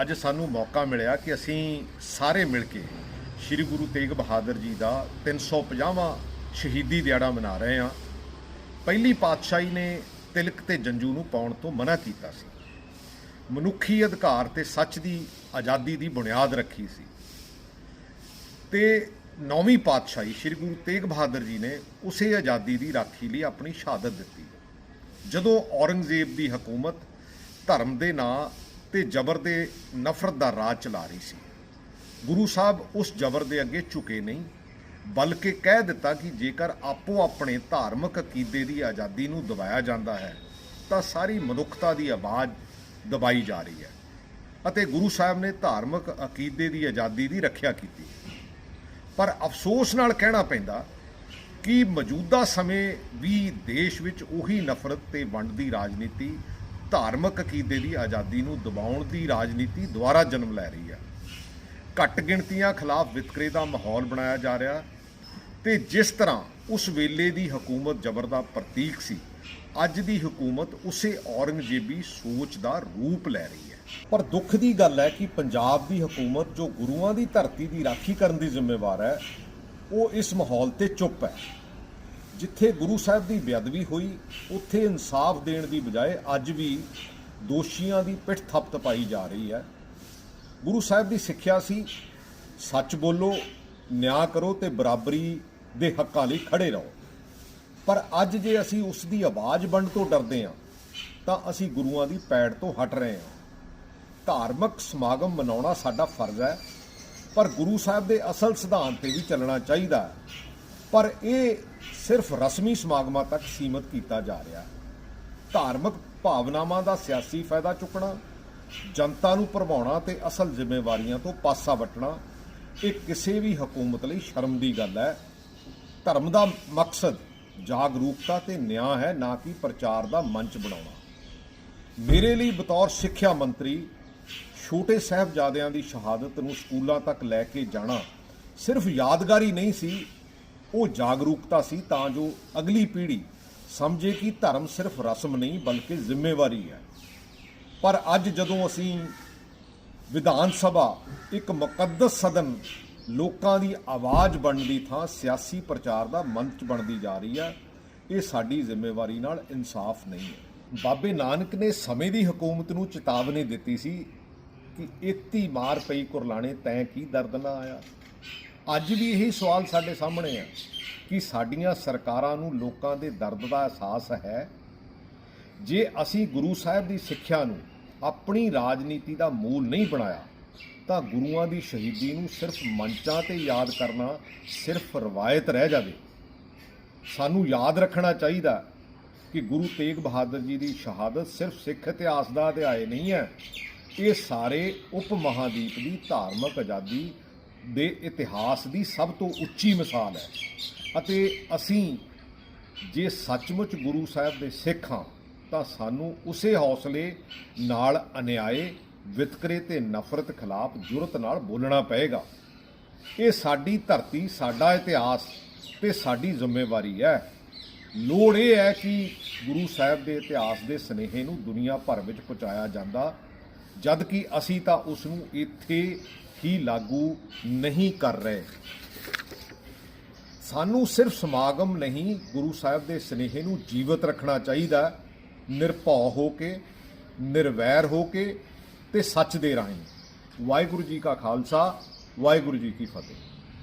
ਅੱਜ ਸਾਨੂੰ ਮੌਕਾ ਮਿਲਿਆ ਕਿ ਅਸੀਂ ਸਾਰੇ ਮਿਲ ਕੇ ਸ੍ਰੀ ਗੁਰੂ ਤੇਗ ਬਹਾਦਰ ਜੀ ਦਾ 350ਵਾਂ ਸ਼ਹੀਦੀ ਦਿਹਾੜਾ ਮਨਾ ਰਹੇ ਹਾਂ। ਪਹਿਲੀ ਪਾਤਸ਼ਾਹੀ ਨੇ ਤਿਲਕ ਤੇ ਜੰਜੂ ਨੂੰ ਪਾਉਣ ਤੋਂ ਮਨਾ ਕੀਤਾ ਸੀ। ਮਨੁੱਖੀ ਅਧਿਕਾਰ ਤੇ ਸੱਚ ਦੀ ਆਜ਼ਾਦੀ ਦੀ ਬੁਨਿਆਦ ਰੱਖੀ ਸੀ। ਤੇ ਨੌਵੀਂ ਪਾਤਸ਼ਾਹੀ ਸ੍ਰੀ ਗੁਰੂ ਤੇਗ ਬਹਾਦਰ ਜੀ ਨੇ ਉਸੇ ਆਜ਼ਾਦੀ ਦੀ ਰਾਖੀ ਲਈ ਆਪਣੀ ਸ਼ਹਾਦਤ ਦਿੱਤੀ। ਜਦੋਂ ਔਰੰਗਜ਼ੇਬ ਦੀ ਹਕੂਮਤ ਧਰਮ ਦੇ ਨਾਂ ਤੇ ਜ਼ਬਰ ਦੇ ਨਫ਼ਰਤ ਦਾ ਰਾਜ ਚਲਾ ਰਹੀ ਸੀ। ਗੁਰੂ ਸਾਹਿਬ ਉਸ ਜ਼ਬਰ ਦੇ ਅੱਗੇ ਝੁਕੇ ਨਹੀਂ, ਬਲਕਿ ਕਹਿ ਦਿੱਤਾ ਕਿ ਜੇਕਰ ਆਪੋ ਆਪਣੇ ਧਾਰਮਿਕ ਅਕੀਦੇ ਦੀ ਆਜ਼ਾਦੀ ਨੂੰ ਦਬਾਇਆ ਜਾਂਦਾ ਹੈ, ਤਾਂ ਸਾਰੀ ਮਨੁੱਖਤਾ ਦੀ ਆਵਾਜ਼ ਦਬਾਈ ਜਾ ਰਹੀ ਹੈ ਅਤੇ ਗੁਰੂ ਸਾਹਿਬ ਨੇ ਧਾਰਮਿਕ ਅਕੀਦੇ ਦੀ ਆਜ਼ਾਦੀ ਦੀ ਰੱਖਿਆ ਕੀਤੀ। ਪਰ ਅਫਸੋਸ ਨਾਲ ਕਹਿਣਾ ਪੈਂਦਾ ਕਿ ਮੌਜੂਦਾ ਸਮੇਂ ਵੀ ਦੇਸ਼ ਵਿੱਚ ਉਹੀ ਨਫ਼ਰਤ ਤੇ ਵੰਡ ਦੀ ਰਾਜਨੀਤੀ ਧਾਰਮਿਕ ਅਕੀਦੇ ਦੀ ਆਜ਼ਾਦੀ ਨੂੰ ਦਬਾਉਣ ਦੀ ਰਾਜਨੀਤੀ ਦੁਬਾਰਾ ਜਨਮ ਲੈ ਰਹੀ ਹੈ। ਘੱਟ ਗਿਣਤੀਆਂ ਖਿਲਾਫ ਵਿਤਕਰੇ ਦਾ ਮਾਹੌਲ ਬਣਾਇਆ ਜਾ ਰਿਹਾ ਤੇ ਜਿਸ ਤਰ੍ਹਾਂ ਉਸ ਵੇਲੇ ਦੀ ਹਕੂਮਤ ਜ਼ਬਰ ਦਾ ਪ੍ਰਤੀਕ ਸੀ, ਅੱਜ ਦੀ ਹਕੂਮਤ ਉਸੇ ਔਰੰਗਜ਼ੇਬੀ ਸੋਚ ਦਾ ਰੂਪ ਲੈ ਰਹੀ ਹੈ। ਪਰ ਦੁੱਖ ਦੀ ਗੱਲ ਹੈ ਕਿ ਪੰਜਾਬ ਦੀ ਹਕੂਮਤ ਜੋ ਗੁਰੂਆਂ ਦੀ ਧਰਤੀ ਦੀ ਰਾਖੀ ਕਰਨ ਦੀ ਜ਼ਿੰਮੇਵਾਰ ਹੈ, ਉਹ ਇਸ ਮਾਹੌਲ ਤੇ ਚੁੱਪ ਹੈ। ਜਿੱਥੇ ਗੁਰੂ ਸਾਹਿਬ ਦੀ ਬੇਅਦਬੀ ਹੋਈ, ਉੱਥੇ ਇਨਸਾਫ ਦੇਣ ਦੀ ਬਜਾਏ ਅੱਜ ਵੀ ਦੋਸ਼ੀਆਂ ਦੀ ਪਿੱਠ ਥਪਤ ਪਾਈ ਜਾ ਰਹੀ ਹੈ। ਗੁਰੂ ਸਾਹਿਬ ਦੀ ਸਿੱਖਿਆ ਸੀ, ਸੱਚ ਬੋਲੋ, ਨਿਆਂ ਕਰੋ ਤੇ ਬਰਾਬਰੀ ਦੇ ਹੱਕਾਂ ਲਈ ਖੜੇ ਰਹੋ। ਪਰ ਅੱਜ ਜੇ ਅਸੀਂ ਉਸ ਦੀ ਆਵਾਜ਼ ਬਣਨ ਤੋਂ ਡਰਦੇ ਹਾਂ, ਤਾਂ ਅਸੀਂ ਗੁਰੂਆਂ ਦੀ ਪੈੜ ਤੋਂ ਹਟ ਰਹੇ ਹਾਂ। ਧਾਰਮਿਕ ਸਮਾਗਮ ਮਨਾਉਣਾ ਸਾਡਾ ਫਰਜ਼ ਹੈ, ਪਰ ਗੁਰੂ ਸਾਹਿਬ ਦੇ ਅਸਲ ਸਿਧਾਂਤ ਤੇ ਵੀ ਚੱਲਣਾ ਚਾਹੀਦਾ ਹੈ। ਪਰ ਇਹ ਸਿਰਫ ਰਸਮੀ ਸਮਾਗਮਾਂ ਤੱਕ ਸੀਮਿਤ ਕੀਤਾ ਜਾ ਰਿਹਾ ਹੈ। ਧਾਰਮਿਕ ਭਾਵਨਾਵਾਂ ਦਾ ਸਿਆਸੀ ਫਾਇਦਾ ਚੁੱਕਣਾ, ਜਨਤਾ ਨੂੰ ਭਰਮਾਉਣਾ ਤੇ ਅਸਲ ਜ਼ਿੰਮੇਵਾਰੀਆਂ ਤੋਂ ਪਾਸਾ ਵਟਣਾ, ਇਹ ਕਿਸੇ ਵੀ ਹਕੂਮਤ ਲਈ ਸ਼ਰਮ ਦੀ ਗੱਲ ਹੈ। ਧਰਮ ਦਾ ਮਕਸਦ ਜਾਗਰੂਕਤਾ ਤੇ ਨਿਆਂ ਹੈ, ਨਾ ਕਿ ਪ੍ਰਚਾਰ ਦਾ ਮੰਚ ਬਣਾਉਣਾ। ਮੇਰੇ ਲਈ ਬਤੌਰ ਸਿੱਖਿਆ ਮੰਤਰੀ ਛੋਟੇ ਸਾਹਿਬਜ਼ਾਦਿਆਂ ਦੀ ਸ਼ਹਾਦਤ ਨੂੰ ਸਕੂਲਾਂ ਤੱਕ ਲੈ ਕੇ ਜਾਣਾ ਸਿਰਫ ਯਾਦਗਾਰੀ ਨਹੀਂ ਸੀ ਉਹ ਜਾਗਰੂਕਤਾ ਸੀ ਤਾਂ ਜੋ ਅਗਲੀ ਪੀੜ੍ਹੀ ਸਮਝੇ ਕਿ ਧਰਮ ਸਿਰਫ ਰਸਮ ਨਹੀਂ, ਬਲਕਿ ਜ਼ਿੰਮੇਵਾਰੀ ਹੈ। ਪਰ ਅੱਜ ਜਦੋਂ ਅਸੀਂ ਵਿਧਾਨ ਸਭਾ, ਇੱਕ ਮੁਕੱਦਸ ਸਦਨ ਲੋਕਾਂ ਦੀ ਆਵਾਜ਼ ਬਣਨ ਦੀ ਥਾਂ ਸਿਆਸੀ ਪ੍ਰਚਾਰ ਦਾ ਮੰਚ ਬਣਦੀ ਜਾ ਰਹੀ ਹੈ, ਇਹ ਸਾਡੀ ਜ਼ਿੰਮੇਵਾਰੀ ਨਾਲ ਇਨਸਾਫ ਨਹੀਂ ਹੈ। ਬਾਬੇ ਨਾਨਕ ਨੇ ਸਮੇਂ ਦੀ ਹਕੂਮਤ ਨੂੰ ਚੇਤਾਵਨੀ ਦਿੱਤੀ ਸੀ ਕਿ ਇਤੀ ਮਾਰ ਪਈ ਕੁਰਲਾਣੇ ਤੈਂ ਕੀ ਦਰਦ ਨਾ ਆਇਆ। ਅੱਜ ਵੀ ਇਹੀ ਸਵਾਲ ਸਾਡੇ ਸਾਹਮਣੇ ਹੈ ਕਿ ਸਾਡੀਆਂ ਸਰਕਾਰਾਂ ਨੂੰ ਲੋਕਾਂ ਦੇ ਦਰਦ ਦਾ ਅਹਿਸਾਸ ਹੈ? ਜੇ ਅਸੀਂ ਗੁਰੂ ਸਾਹਿਬ ਦੀ ਸਿੱਖਿਆ ਨੂੰ ਆਪਣੀ ਰਾਜਨੀਤੀ ਦਾ ਮੂਲ ਨਹੀਂ ਬਣਾਇਆ, ਤਾਂ ਗੁਰੂਆਂ ਦੀ ਸ਼ਹੀਦੀ ਨੂੰ ਸਿਰਫ ਮੰਚਾਂ ਤੇ ਯਾਦ ਕਰਨਾ ਸਿਰਫ ਰਵਾਇਤ ਰਹਿ ਜਾਵੇ। ਸਾਨੂੰ ਯਾਦ ਰੱਖਣਾ ਚਾਹੀਦਾ ਕਿ ਗੁਰੂ ਤੇਗ ਬਹਾਦਰ ਜੀ ਦੀ ਸ਼ਹਾਦਤ ਸਿਰਫ ਸਿੱਖ ਇਤਿਹਾਸ ਦਾ ਅਧਿਆਇ ਨਹੀਂ ਹੈ। ਇਹ ਸਾਰੇ ਉਪ ਮਹਾਦੀਪ ਦੀ ਧਾਰਮਿਕ ਆਜ਼ਾਦੀ ਦੇ ਇਤਿਹਾਸ ਦੀ ਸਭ ਤੋਂ ਉੱਚੀ ਮਿਸਾਲ ਹੈ। ਅਤੇ ਅਸੀਂ ਜੇ ਸੱਚਮੁੱਚ ਗੁਰੂ ਸਾਹਿਬ ਦੇ ਸਿੱਖ ਹਾਂ, ਤਾਂ ਸਾਨੂੰ ਉਸੇ ਹੌਸਲੇ ਨਾਲ ਅਨਿਆਏ, ਵਿਤਕਰੇ ਤੇ ਨਫ਼ਰਤ ਖਿਲਾਫ ਜੁਰਤ ਨਾਲ ਬੋਲਣਾ ਪਏਗਾ। ਇਹ ਸਾਡੀ ਧਰਤੀ, ਸਾਡਾ ਇਤਿਹਾਸ ਤੇ ਸਾਡੀ ਜ਼ਿੰਮੇਵਾਰੀ ਹੈ। ਲੋੜ ਇਹ ਹੈ ਕਿ ਗੁਰੂ ਸਾਹਿਬ ਦੇ ਇਤਿਹਾਸ ਦੇ ਸਨੇਹੇ ਨੂੰ ਦੁਨੀਆ ਭਰ ਵਿੱਚ ਪਹੁੰਚਾਇਆ ਜਾਂਦਾ। ਜਦ ਕਿ ਅਸੀਂ ਤਾਂ ਉਸ ਨੂੰ ਇੱਥੇ ਹੀ ਲਾਗੂ ਨਹੀਂ ਕਰ ਰਹੇ। ਸਾਨੂੰ ਸਿਰਫ ਸਮਾਗਮ ਨਹੀਂ ਗੁਰੂ ਸਾਹਿਬ ਦੇ ਸਨੇਹੇ ਨੂੰ ਜੀਵਤ ਰੱਖਣਾ ਚਾਹੀਦਾ ਹੈ, ਨਿਰਭਉ ਹੋ ਕੇ ਨਿਰਵੈਰ ਹੋ ਕੇ ਤੇ ਸੱਚ ਦੇ ਰਾਹੀਂ। ਵਾਹਿਗੁਰੂ ਜੀ ਕਾ ਖਾਲਸਾ ਵਾਹਿਗੁਰੂ ਜੀ ਕੀ ਫਤਿਹ।